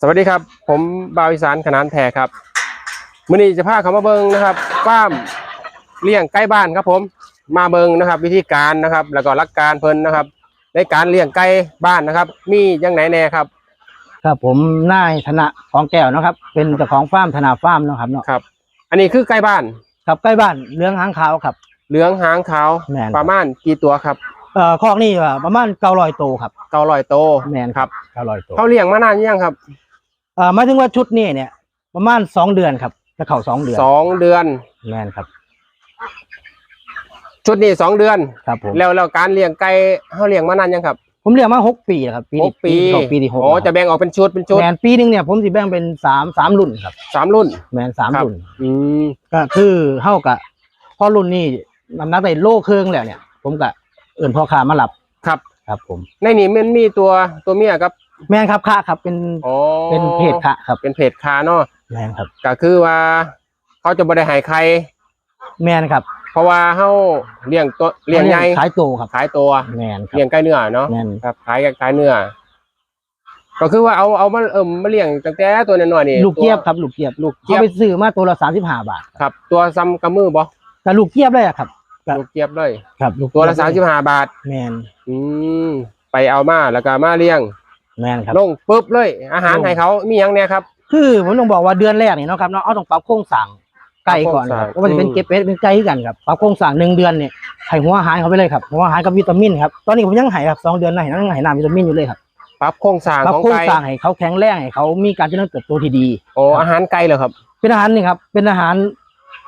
สวัสดีครับ ผมบาวอีสานขนานแท้ครับมื่อนี้จะพาเขามาเบิงนะครับฟาร์มเลี้ยงใกล้บ้านครับ ผมมาเบิงนะครับ วิธีการนะครับ แล้วก็หลักการเพิ่นนะครับ ในการเลี้ยงไก่บ้านนะครับ มียังไหนแน่ครับ ครับผมนายธนะของแก้วนะครับ เป็นเจ้าของฟาร์มธนาฟาร์มเนาะครับเนาะครับ อันนี้คือไก่บ้านครับใกล้บ้านเลี้ยงหางขาวครับ เหลืองหางขาวแม่น ประมาณกี่ตัวครับเอ่อคอกนี่ว่าประมาณเก้าร้อยโตวครับเก้าร้อยโตแม่นครับเก้าร้อยโตวเขาเลี้ยงมานานยังครับเอ่อหมายถึงว่าชุดนี้เนี่ย ประมาณสองเดือนครับจะเข้าสองเดือนสองเดือน แม่นครับ ชุดนี้สองเดือน ครับผมแล้วแล้วการเลี้ยงไก่เขาเลี้ยงมานานยังครับ ผมเลี้ยงมาหกปีแล้วครับปีหนี้กปีเข้าปีที่หกอ๋อจะแบ่งออกเป็นชุดเป็นชุดแมนปีหนึงเนี่ยผมสิแบ่งเป็นสามสามรุ่นครับ สามรุ่น แมนสามครับ รุ่น อืมก็คือเท่ากับพอรุ่นนี้น้ำหนักได้โลเครื่องแล้วเนี่ย ผมก็เอื่นพ่อค้ามาหลับครับ ครับผม ในนี้มันมีตัวตัวเมียครับ แมนครับค่าครับ เป็นอ๋อเป็นเพจค่ะครับเป็นเพจคาเนาะแมนครับ ก็คือว่าเขาจะบ่ได้ใหายใคร แมนครับเพราะว่าเขาเลี้ยงตัวเลี้ยงใหญ่ขายโตครับขายตัวแมนครับเลี้ยงไก่เนื้อเนาะแมนครับขายขายเนื้อก็คือว่าเอาเอามาเอิ่มมาเลี้ยงตั้งแต่ตัวน้อยๆนี่ลูกเจี๊ยบตัวครับ ลูกเจี๊ยบลูกเจี๊ยบเขาไปซื้อมาตัวละสามสิบห้าบาทครับ ตัวซ้ำกระมือบ่แต่ลูกเจี๊ยบเลยอะครับครับลูกเจี๊ยบเลยครับ ลูกตัวละเจี๊สามยบสิบห้าบาท แมนอืมไปเอามาแล้วก็มาเลี้ยง แมนครับ ลงปุ๊บเลย อาหารลงให้เขามีหยังเนี่ยครับ คือผมต้องบอกว่าเดือนแรกนี่เนาะครับเนาะเอาต้องปรับโครงสร้างไก่ก่อนครับปรับโครงสร้าง เพราะว่าจะเป็นอืมเก็บเป็ดเป็นไก่คือกันครับปรับโครงสร้างหนึ่งเดือนเนี่ยให้หัวอาหารเขาไปเลยครับหัวอาหารกับวิตามินครับตอนนี้ผมยังให้ครับสองเดือนนะให้ยังให้น้ำวิตามินอยู่เลยครับปรับโครงสร้างปรับของโครงไก่สร้างให้เขาแข็งแรงให้เขามีการเจริญเติบโตที่ดี โอ้อาหารไก่เหรอครับเป็นอาหารนี่ครับเป็นอาหาร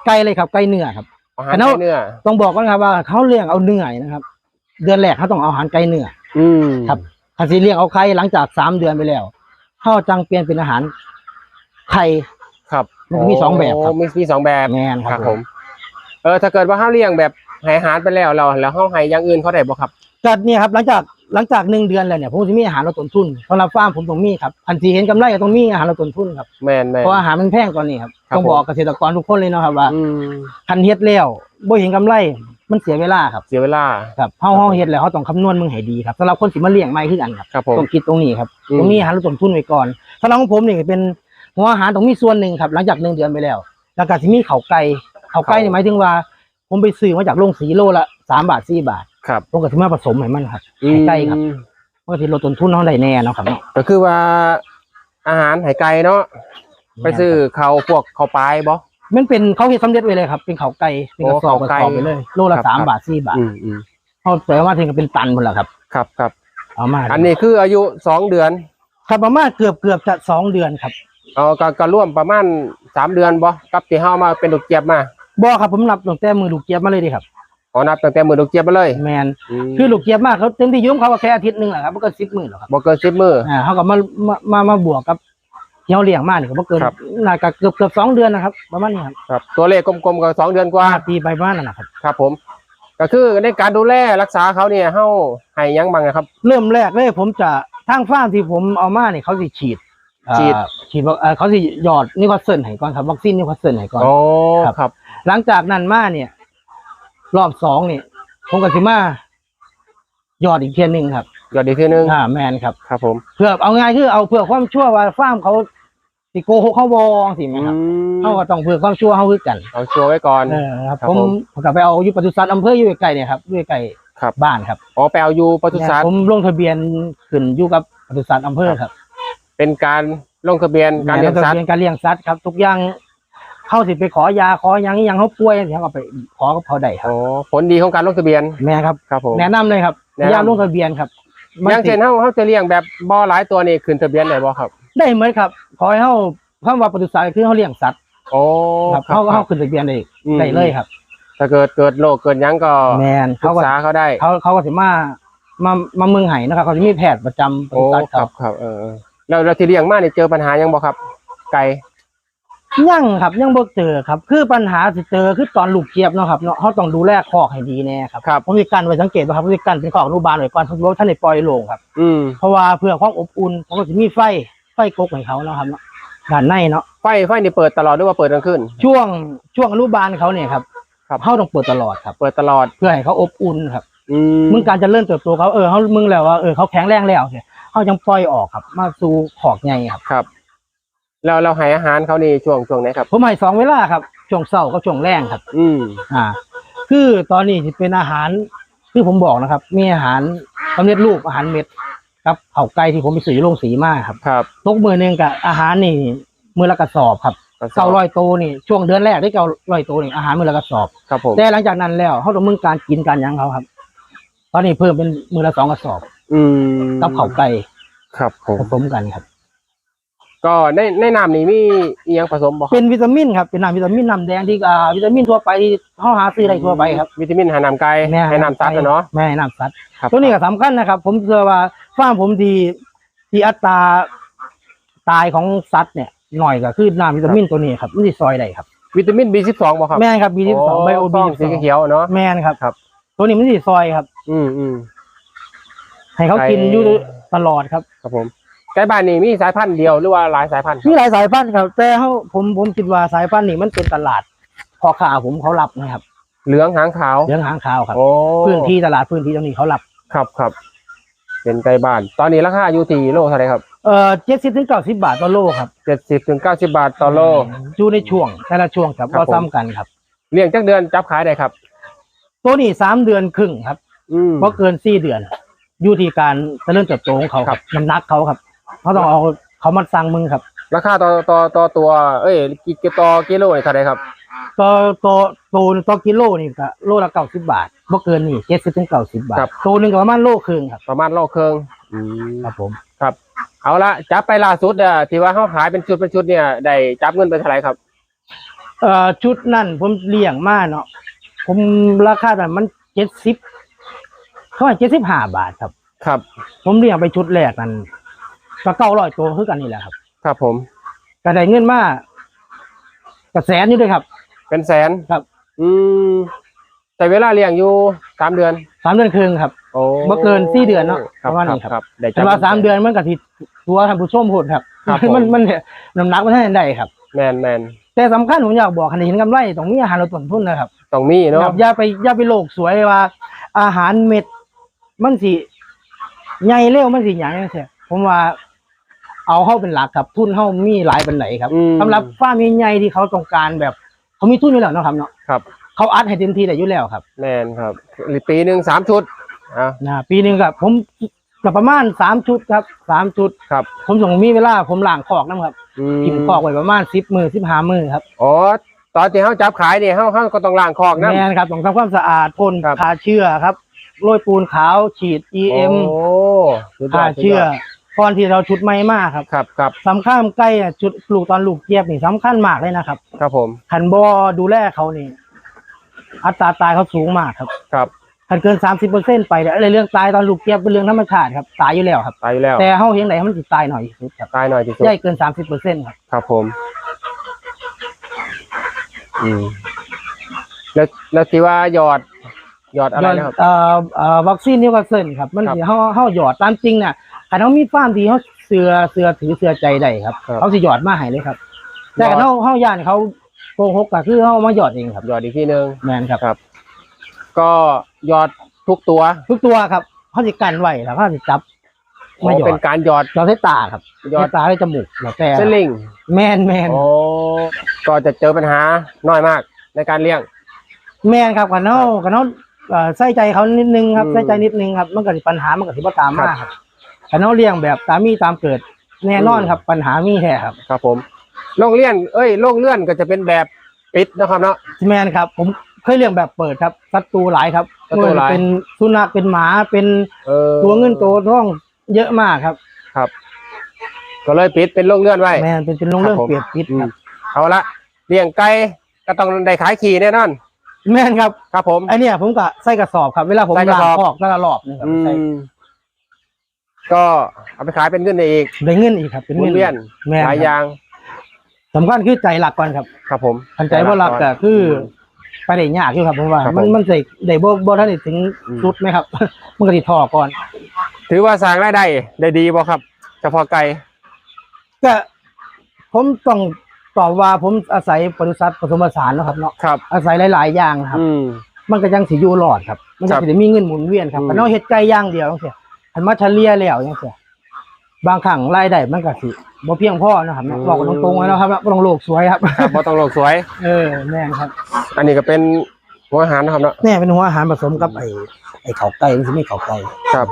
ไก่เลยครับไก่เนื้อครับ อาหารแต่เนาะไก่เนื้อต้องบอกก่อนครับว่าเขาเลี้ยงเอาเนื้อนะครับ เดือนแรกเขาต้องเอาอาหารไก่เนื้อ อืมครับ คันสิเลี้ยงเอาไข่หลังจากสามเดือนไปแล้วเขาจังเปลี่ยนเป็นอาหารไข่ ครับมันจะมีสองแบบครับ โมีมีสองแบบแมนคครัรับบผมเออถ้าเกิดว่าเขาเลี้ยงแบบให้อาหารไปแล้วเราแล้วเขาให้อย่างอื่นเขาได้บ่ครับก็เนี่ยครับหลังจากหลังจากหนึ่งเดือนแล้วเนี่ยผมจะมีอาหารลดต้นทุนสำหรับฟาร์มผมต้องมีครับพันทีเห็นกำไรก็ต้องมีอาหารลดต้นทุนครับแม่นแม่น เพราะอาหารมันแพงตอนนี้ครับครับต้องบอกเกษตรกรทุกคนเลยเนาะครับว่าอืมคันเฮ็ดแล้วบ่เห็นกำไร มันเสียเวลาครับเสียเวลา ครับเฮาเฮาเฮ็ดแล้วเฮาต้องคำนวณมึงให้ดีครับสำหรับคนสิมาเลี้ยงใหม่คือกันครับครับผมต้องคิดตรงนี้ครับอืม ตรงนี้อาหารลดต้นทุนไว้ก่อนสำหรับของผมนี่เป็นหัวอาหารต้องมีส่วนหนึ่งครับ หลังจากหนึ่งเดือนไปแล้วแล้วก็สิมีข้าวไก่ข้าวไก่นี่หมายถึงว่า ผมไปซื้อมาจากโรงสีโลละสามบาทสี่บาทครับผมก็สิมาผสมให้มันครับอืมให้ไก่ครับมันก็สิลดต้นทุนเฮาได้แน่เนาะครับเนาะก็คือว่าอาหารให้ไก่เนาะไปซื้อเขาวพวกเขาวปลายบ่ มันเป็นเขาเฮ็ดสำเร็จไว้เลยครับ เป็นข้าวไก่เป็นกระสอบโอ้กระข้าวไก่สอบไปเลยโลละครับสามครับบาทสี่บาทอืมอืมเขาเสริมมาถึงก็เป็นตันหมดแล้วครับ ครับครับเอามาอันนี้คืออายุสองเดือนครับประมาณเกือบเกือบจะสองเดือนครับเอาก็ก็ร่วมประมาณสามเดือนบ่กับที่เฮามาเป็นลูกเจี๊ยบมาบ่ครับผมนับตั้งแต่มือลูกเจี๊ยบมาเลยดิครับอ๋อนับตั้งแต่มือลูกเจี๊ยบมาเลยแมนมคือลูกเจี๊ยบมากเขาเต็มที่อยุ่งเขาก็แค่อาทิตย์หนึงแหละครับมันก็สิบมื้อแล้วครับบ่เกินสิบมืออ่าเขาก็มามามามาบวกกับ ที่เขาเลี้ยงมาเนี่ยก็บ่เกินครับ น่าจะเกือบเกือบสองเดือนนะครับประมาณนี้ครับครับ ตัวเลขกลมๆก็สองเดือนกว่าห้าปีไปประมาณนั้นนะครับ ครับผม ก็คือในการดูแลรักษาเขาเนี่ยเฮาให้หยังบ้างนะครับ เริ่มแรกเลยผมจะทางฟาร์มที่ผมเอามาเนี่ยเขาสิฉีดฉีด อ่าฉีดวัคเอ่อเขาสิหยอดนิโคเซิลให้ก่อนครับวัคซีนนิโคเซิลให้ก่อนโอ้ครับ ครับ หลังจากนั้นมาเนี่ย รอบสองเนี่ยผมก็สิมาหยอดอีกเทียนหนึ่งครับยอดดีทีนึงอ่าแมนครับ ครับผม เพื่อเอาง่ายคือเอาเพื่อความชั่วว่าฟาร์มเขา สิโกหกเขาบองสิไหมครับอืมเขาก็ต้องเพื่อความชั่วเขาคือกันเอาชัวร์ไว้ก่อน เออครับ ครับผมผมผมกลับไปเอาอยู่ปศุสัตว์อำเภออยู่ใกล้ๆเนี่ยครับอยู่ใกล้ครับบ้านครับอ๋อไปเอาอยู่ปศุสัตว์ผมลงทะเบียนขึ้นอยู่กับปศุสัตว์อำเภอครับเป็นการลงทะเบียนการเลี้ยงสัตทะว์เบียนการเลี้ยงสัตว์ครับ ทุกอย่างเข้าสิไปขอยาขอหยังอิหยังเขาป่วยเขาก็ไปขอกับเขาได้ครับอ๋อ ผลดีของการลงทะเบียน แม่ครับ ครับผม แนะนำเลยครับแนะนำยามลงทะเบียนครับอย่างเช่นเฮาเฮาจะเลี้ยงแบบบ่หลายตัวนี่ขึ้นทะเบียนได้บ่ครับ ได้เหมือนครับ ขอให้เขาคำว่าปศุสัตว์คือเขาเลี้ยงสัตว์โอ้ครับครับเขาก็เขาขึ้นทะเบียนได้อืมได้เลยครับ ถ้าเกิดเกิดโรคเกิดหยังก็แมนปรึเขากก็ษาเขาได้ เขาเขาก็สิมามามาเมืองไห้นะครับ เขาจะมีแพทย์ประจำปโอ้ศุสัตว์คครัรับบครับเออเออแล้วแล้วที่เลี้ยงมานี่เจอปัญหายังบ่ครับ ไก่ยังครับยังบ่เจอครับ คือปัญหาสิเจอคือตอนลูกเจี๊ยบเนาะครับเนาะเขาต้องดูแลคอกให้ดีแน่ครับครับ ผมมีการไว้สังเกตว่าครับผมมีการเป็นคอกอนุบาลไว้ก่อนเพราะว่าท่านได้ปล่อยโลงครับ อืมเพราะว่าเพื่อความอบอุ่นผมก็จะมีไฟ ไฟกกให้เขาเนาะครับเนาะด้านในเนาะไฟไฟนี่เปิดตลอดหรือว่าเปิดกลางคืนช่วงช่วงอนุบาลเขาเนี่ยครับครับเขาต้องเปิดตลอดครับ เปิดตลอดเพื่อให้เขาอบอุ่นครับอืมมึงการเจะเริ่มเติบโตเขาเออเขามึงแล้วว่าเออเขาแข็งแรงแล้วเนี่ยเขาจังปล่อยออกครับ มาสู่ขอกใหญ่ครับครับแล้วเราให้อาหารเขานี่ช่วงช่วงไหนครับผมให้สองเวลาครับช่วงเช้ากับช่วงแรงครับ อืมอ่า คือตอนนี้สิเป็นอาหารที่ผมบอกนะครับ มีอาหารสำเร็จรูปอาหารเม็ด ครับเข่าไก่ที่ผมไปซื้ออยู่โรงสีมาครับครับ ตกมือหนึงกับอาหารนี่มือละกระสอบครับกระสอบ เก้าร้อยโตวนี่ช่วงเดือนแรกที่เก้าร้อยโตวนี่อาหารมือละกระสอบ ครับผมแต่หลังจากนั้นแล้วเขาต้องมึงการกินการหยังเขาครับ ตอนนี้เพิ่มเป็นมือละสองกระสอบอืมกับเข่าไก่ครับผมผสมกันครับ ก็ในในน้ำนี่มีอีหยังผสมบ่ครับเป็นวิตามินครับเป็นน้ำวิตามินน้ำแดงที่อ่าวิตามินทั่วไปที่เขาหาซื้อได้ทั่วไปครับ วิตามินให้น้ำไก่ให้น้ำซัดอะเนาะแม่ให้น้ำซัดครับตัวนี้ก็สำคัญนะครับ ผมเชื่อว่าฟาร์มผมที่ที่อัตราตายของสัตว์เนี่ยหน่อยก็คือน้ำวิตามินตัวนี้ครับมันที่ซอยได้ครับ วิตามิน B12 บ่ครับแม่นครับบีที่สองไบโอบีซงสีเขียวเนาะแม่นครับครับ ตัวนี้มันที่ซอยครับ อืมอืมให้เขากินไก่อยู่ตลอดครับ ครับผม ไก่บ้านนี่มีสายพันธุ์เดียวหรือว่าหลายสายพันธุ์มีหลายสายพันธุ์ครับ แต่เขาผมผมคิดว่าสายพันธุ์นี้มันเป็นตลาดพอค้าผมเขารับนะครับเหลืองหางขาวเรื่องหางขาวครับ โอ้พื้นที่ตลาดพื้นที่ตรงนี้เขารับครับครับเป็นไก่บ้าน ตอนนี้ราคาอยู่ที่โลเท่าไหร่ครับเอ่อเจ็ดสิบถึงเก้าสิบบาทต่อโลครับเจ็ดสิบถึงเก้าสิบาทต่อโล อยู่ในช่วงแต่ละช่วงครับครับก็ผม ซ้ำกันครับ เลี้ยงจักเดือนจับขายได้ครับ ตัวนี้สามเดือนครึ่งครับอืม เพราะเกินสี่เดือน อยู่ที่การเจริญเติบโตของเขาครับน้ำหนักเขาครับ เขาต้องเอาเขามาสั่งมึงครับ ราคาต่อต่อต่อตัว เอ้ยกิกิต่อกิโลนี่เท่าไหร่ครับต่อต่อตัวต่อกิโลนี่ก็โลละเก้าสิบบาทบ่เกินนี่เจ็ดสิบถึงเก้าสิบบาทครับ ตัวหนึ่งก็ประมาณโลครึ่งครับประมาณโลครึ่งอืมครับผมครับ เอาละจับไปล่าสุดอะที่ว่าเขาขายเป็นชุดเป็นชุดเนี่ยได้จับเงินไปเท่าไหร่ครับ เอ่อชุดนั่นผมเลี้ยงมาเนาะผมราคาแต่นมันเจ็ดสิบเขาให้เจ็ดสิบห้าบาทครับ ครับ ผมเลี้ยงไปชุดแรกนั่น ก็เก้าร้อยตัวคือกันนี่แหละครับครับผมก็ได้เงินมาก็แสนอยู่ด้วยครับ เป็นแสนครับ อืมแต่เวลาเลี้ยงอยู่สามเดือนสามเดือนครึ่งครับโอ้บ่เกินสี่เดือนเนอะครับประมาณครันี้บครับครับได้จัแต่บว่าสามเดือนมันก็สิตัวท่านผู้ชมโหดครับครับผมมันมันเนี่ยน้ำหนักมันท่านได้ครับแมนแมนแต่สำคัญผมอยากบอกคันเห็นกำไรต้องมีอาหารลดต้นทุนนะครับต้องมีเนาะครับอย่าไปอย่าไปโลกสวยว่า อาหารเม็ดมันสิใหญ่เร็วมันสิหยังจังซี่ผมว่า เอาเข้าเป็นหลักครับ ทุนเข้ามีหลายเป็นไหนครับอืม สำหรับฟาร์มใหญ่ๆที่เขาต้องการแบบ เขามีทุนอยู่แล้วเนาะครับเนาะครับ เขาอัดให้เต็มที่ได้อยู่แล้วครับแมนครับปีหนึ่งสามชุดอะนะปีหนึ่งครับผมก็ประมาณสามชุดครับสามชุด ครับผมส่งมีเวลาผมล้างคอกนะครับอืมกินคอกไว้ประมาณสิบมือสิบห้ามือครับอ๋อตอนที่เขาจับขายเนี่ยเขาเขาก็ต้องล้างคอกนะแม่นครับต้องทำความสะอาดพ่นครับ ฆ่าเชื้อครับโรยปูนขาวฉีด EM โอ้สุดยอฆ่าดสุดยดเชื้อ ก่อนที่เราชุดไม่มากครับครับครับสำคัญใกล้อะชุดปลูกตอนลูกเจี๊ยบนี่สำคัญมากเลยนะครับ ครับผมขันบอดูแลเขานี่ อัตราตายเขาสูงมากครับครับขันเกินสามสิบเปอร์เซ็นต์ไปเนี่ยอะไรเรื่องตายตอนลูกเจี๊ยบเป็นเรื่องธรรมชาติครับตายอยู่แล้วครับ ตายอยู่แล้วแต่เขาเห็นไหนมันติดตายหน่อยที่สุดครับตายหน่อยที่สุดใหญ่เกินสามสิบเปอร์เซ็นต์ครับครับผม อืมแล้วแล้วที่ว่าหยอดหยอดอะไรนะครับ เอ่อเอ่อวัคซีนนิวคาสเซิลครับ มันครับ สิเขาเขาหยอดตามจริงเนี่ย ขันเขามีฟาร์มที่เขาเสือเสือถือเสือใจได้ครับ ครับ เขาสิหยอดมาให้เลยครับ แต่หยอดเขาเขาย่านเขาโกหกก็คือเขามาหยอดเองครับหยอดอีกทีหนึ่งแมนครับครับก็หยอดทุกตัวทุกตัวครับเขาสิกันไว้แล้วเขาสิจับอ๋อมาหยอเป็ดนการหยอดหยอดใส่ตาครับหยอดใส่ตาใส่จมูกแล้วแต่เส้นลิงแมนแมนโอ้ก็จะเจอปัญหาน้อยมากในการเลี้ยง แมนครับกันเขากันเขาเอ่อใส่ใจเขานิดนึงครับอืม ใส่ใจนิดนึงครับมันก็สิปัญหามันก็สิบ่ตามมาครับ ครับกันเขาเลี้ยงแบบตามมีตามเกิด แน่นอนครับ ปัญหามีแท้ครับครับผมโรงเลี้ยนเอ้ยโรงเลื่อนก็จะเป็นแบบปิดนะครับเนาะ แมนครับ ผมเคยเลี้ยงแบบเปิดครับศัตรูหลายครับศัตรูหลายไม่ว่จะเป็นสุนัขเป็นหมาเป็นเออตัวเงินตัวทองเยอะมากครับ ครับ ก็เลยปิดเป็นโรงเลื่อนไว้ แมนเป็นเป็นโรงเรื่องครับผม เปรียบปิดอืคมรับเอาละเลี้ยงไก่ก็ต้องได้ขายขี่แน่นอน แมนครับครับผม ไอเนี่ยผมก็ใส่กระสอบครับ เวลาผมใส่กระล้างสอบคอกแต่ละรอบนึงครับอืใส่ม ก็เอาไปขายเป็นเงินได้อีกได้เงินอีกครับ เป็นหมุเงินเวียนแมนหลายคอรับย่างสำคัญคือใจหลักก่อนครับครับผมคันใจว่าหลักก็คือไปได้ยากอยู่ครับผมว่า ครับผมมันมันใส่ได้บ่บ่ทันได้ถึงอืม สุดไหมครับ มันก็สิท่อก่อน ถือว่าสร้างรายได้ได้ดีบ่ครับเฉพาะไก่ก็ผมต้องตอบว่าผมอาศัยปศุสัตว์ผสมผสานเนาะครับเนาะครับ อาศัยหลาย ๆ อย่างนะครับ อืม มันก็ยังสิอยู่รอดครับ มันครัจะบสิได้มีเงินหมุนเวียนครับอืมคันเฮาเฮ็ดไก่อย่างเดียวจังซี่ คันมาเฉลี่ยแล้วจังซี่บางครั้งรายได้มันก็สิบ่เพียงพอนะครับอืมบอกกันตรงๆเลยนะครับบ่ต้องโลกสวยครับ ครับบ่ต้องโลกสวย เออแม่นครับ อันนี้ก็เป็นหัวอาหารนะครับเนาะ แม่เป็นหัวอาหารผสมกับไอ้ไอ้เขาไก่มันสิมีเขาไก่ครับ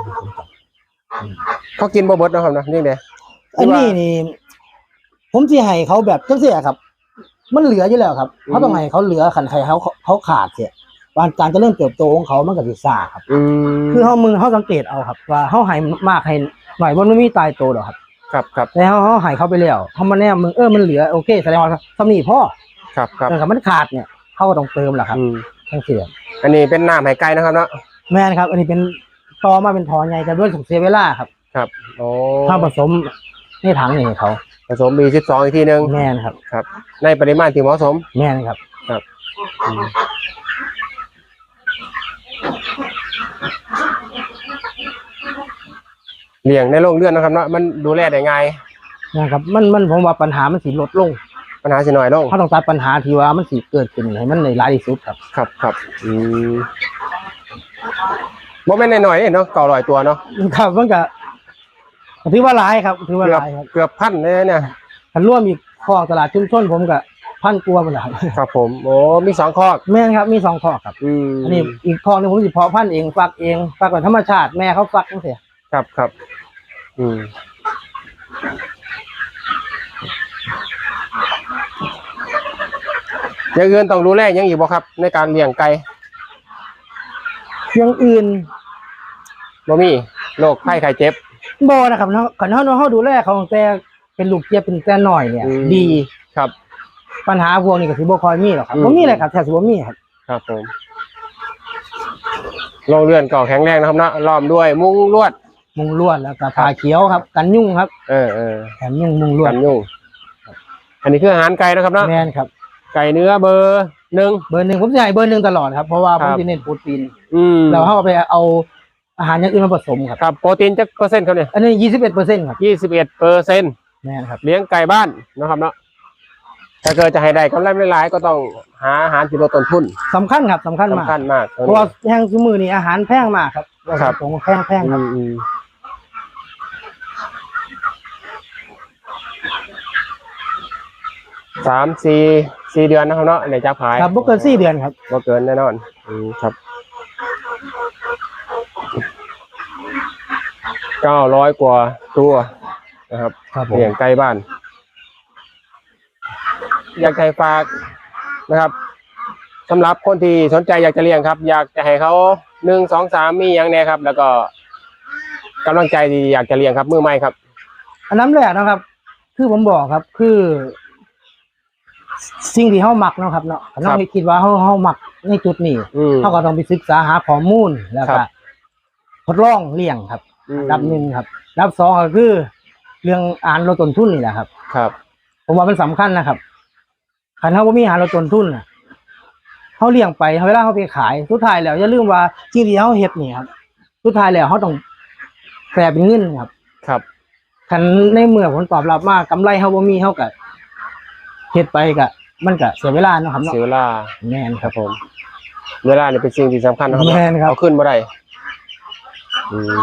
เขากินบ่เบิดเนาะครับเนาะนี่เด้ อันนี้นี่ ผมสิให้เขาแบบจังซี่อะครับ มันเหลืออยู่แล้วครับอืมเขาต้องให้เขาเหลือขันไข่เขาเขาขาดเสีย การการจะเริ่มเติบโตของเขามันก็สิซ่าครับ อืมคือเฮามึงเฮาสังเกตเอาครับ ว่าเฮาให้มากให้หน่อยบ่มันมีตายโตดอกครับครับครับแต่เฮาเฮาให้เขาไปแล้วเฮามาแนมมึงเออมันเหลือโอเคแสดงว่าสำนีพ่อครับครับเออครับมันขาดเนี่ยเขาก็ต้องเติมแหละครับอืมทั้งเสียอันนี้เป็นน้ำไหไก่นะครับเนาะแม่นครับ อันนี้เป็นตอมาเป็นทอใหญ่แต่ด้วยสุกเสียเวลาครับครับโอ้ถ้าผสมในถังนี่ให้เขาผสม B12 อีกทีหนึงแม่นครับครับในปริมาณที่เหมาะสม แม่นครับ อืม เลี้ยงในโรงเรือนนะครับเนาะมันดูแลได้ง่ายนะครับมันมันผมว่าปัญหามันสิลดลงปัญหาสิน้อยลงเขาต้องตัดปัญหาที่ว่ามันสิเกิดขึ้นให้มันในหลายที่สุดครับ ครับครับอืมโมเมนต์หน่อยๆเนาะเก่าลอยตัวเนาะครับมันก็ถือว่าหลายครับถือว่าเกืหอบลายครับเกือบพันเลยเนี่ยถ้ารวมอีกคอกตลาดชุมชนผมก็ พันกว่าหมดแล้วครับครับ ผมโอ้มีสองคอกแม่นครับมีสองคอกครับอืมอันนี้อีกคอกหนึงผมสิเพาะพันธุ์เองฟักเองฟักแบบธรรมชาติแม่เขาฟักจังซี่ครับครับอืมอย่างอื่นต้องดูแลยังอีกบ่ครับ ในการเลี้ยงไก่อย่างอื่นบ่มีโรคไข้ไข้เจ็บ บ่นะครับเนาะคันเฮาเฮาดูแลเขาตั้งแต่เป็นลูกเจี๊ยบเป็นแต่น้อยเนี่ย อืม ดี ครับ ปัญหาพวกนี้ก็สิบ่ค่อยมีหรอกครับอืม บ่มีเลยครับแทบสิบ่มีครับ ครับผมโรงเรือนก็แข็งแรงนะครับเนาะล้อมด้วยมุ้งลวด มุงลวดแล้วก็ผ้าเขียวครับ กันยุ่งครับเออเออกันยุ่งมุงลวกัดนยุ่งอันนี้คืออาหารไก่นะครับเนาะแม่นครับ ไก่เนื้อเบอร์หนึ่ง เบอร์หนึ่งผมจะให้เบอร์หนึ่งตลอดครับ เพราะว่าคผรัมบสิเน้นโปรตีนอืมแล้วเฮาเอาไปเอาอาหารอย่างอื่นมาผสมครับ ครับโปรตีนจักเปอร์เซ็นต์ครับเนี่ยอันนี้21%ครับยี่สิบเอ็ดเปอร์เซ็นต์แม่นครับ เลี้ยงไก่บ้านนะครับเนาะ ถ้าเกิดจะให้ได้กำไรหลายๆก็ต้องหาอาหารที่ลดต้นทุนสำคัญครับสำคัญมากสำคัญมาก เพราะว่าแห้งซุมือนี่อาหารแพงมากครับครับ ผมแพงแพงคอืรับมอืมสามสี่สี่เดือนนะครับเนาะในจากขายครับบ่เกิน4เดือนครับ บ่เกินแน่นอนอืมครับเก้าร้อยกว่าตัวนะครับครับผมเลี้ยงไก่บ้าน อยากจะให้ฝากนะครับสำหรับคนที่สนใจอยากจะเลี้ยงครับ อยากจะให้เขาหนึ่งสองสามมีอย่างแน่ครับ แล้วก็กำลังใจดีอยากจะเลี้ยงครับมือใหม่ครับ อันนั้นแรกนะครับ คือผมบอกครับ คือ สิ่งที่เฮามักเนาะครับเนาะถ้าครัเราบคิดว่าเฮาเฮามักในจุดนี้อืมเขาก็ต้องไปศึกษาหาข้อมูลแล้วครัก็บทดลองเลี้ยงครับอืมดับหนึ่งครับดับสองก็คือ เรื่องอ่านลดต้นทุนนี่แหละครับ ครับ ผมว่ามันสำคัญนะครับ คันเฮาบ่มีอาหารลดต้นทุนน่ะเฮาเลี้ยงไปเวลาเฮาไปขาย สุดท้ายแล้วอย่าลืมว่าสิ่งที่เฮาเฮ็ดนี่ครับสุดท้ายแล้วเฮาต้องแปลเป็นเงินครับ ครับคันในเมื่อผลตอบรับมากกำไรเฮาบ่มีเฮาก็เฮ็ดไปก็มันก็เสียเวลาเนาะครับเนาะเสียเวลาแม่นคครัรับบผม เวลาเนี่ยเป็นสิ่งที่สำคัญนะครับแม่นครับ เอาขึ้นมาได้อืม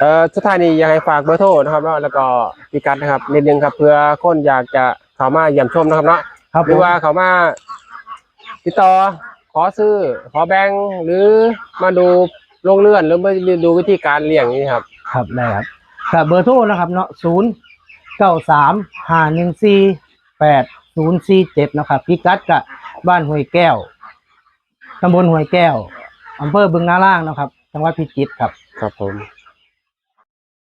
เอ่อสุดท้ายนี้อยากให้ฝากเบอร์โทรนะครับเนาะแล้วก็พิกัดนะครับนิดนึงครับ เพื่อคนอยากจะเข้ามาเยี่ยมชมนะครับเนาะครับหรือว่าเขามาติดต่อขอซื้อขอแบ่งหรือมาดูโรงเรือนหรือมาดูวิธีการเลี้ยงนี่ครับ ครับได้ครับครับเบอร์โทรนะครับเนาะ0935148047นะครับพิกัดกับบ้านห้วยแก้วตำบลห้วยแก้วอำเภอบึงนาล่างนะครับ จังหวัดพิจิตรครับ ครับผม